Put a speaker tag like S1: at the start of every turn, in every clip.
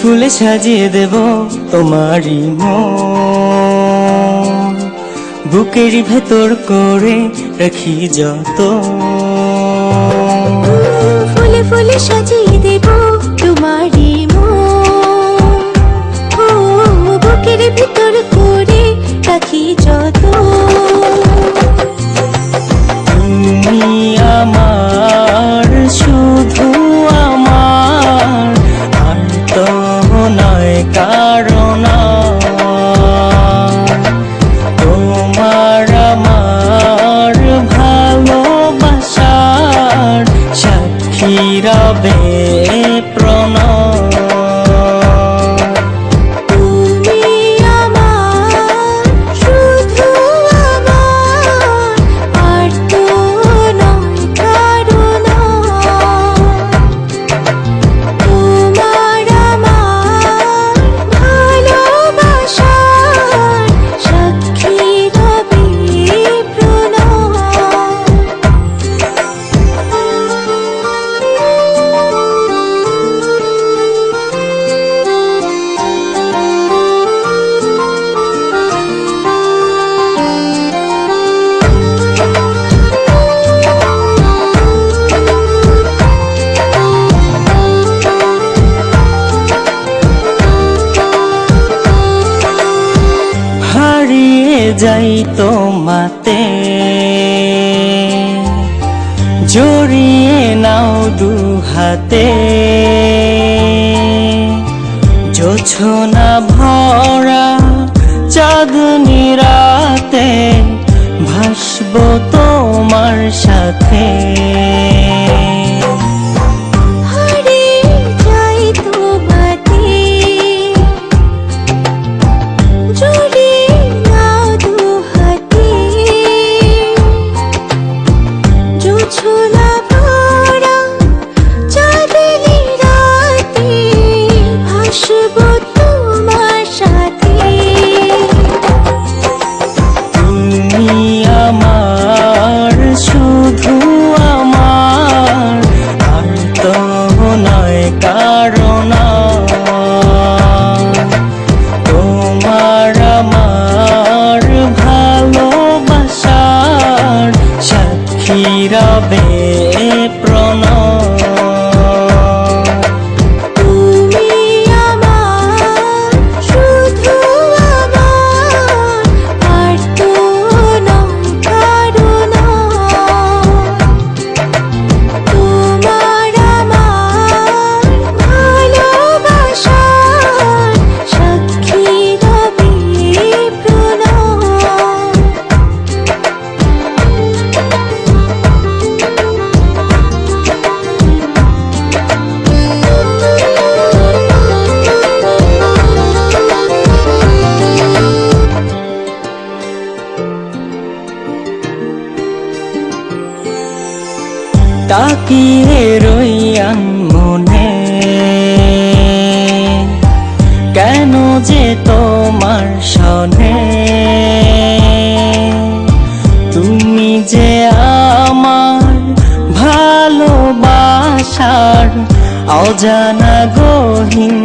S1: ফুলে সাজিয়ে দেব তোমারই মন। বুকের ভেতর করে রাখি যত
S2: ফুলে ফুলে সাজিয়ে দেব
S1: যাই তোমাতে। জড়িয়ে নাও দু হাতে। না ভরা চাঁদনি রাতে ভাসব তোমার সাথে। লুকিয়ে রইয়াং মনে। কেন যে তোমার সনে তুমি যে আমার ভালোবাসার অজানা গহীন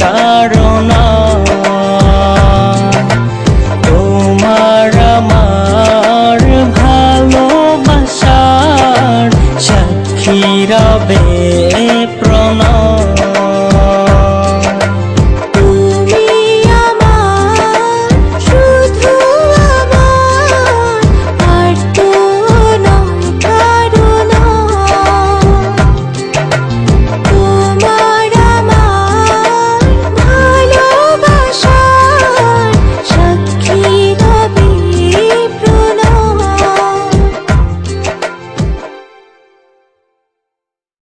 S2: কারণ তোমার আমার
S1: ভালোবাসার সাক্ষী রবে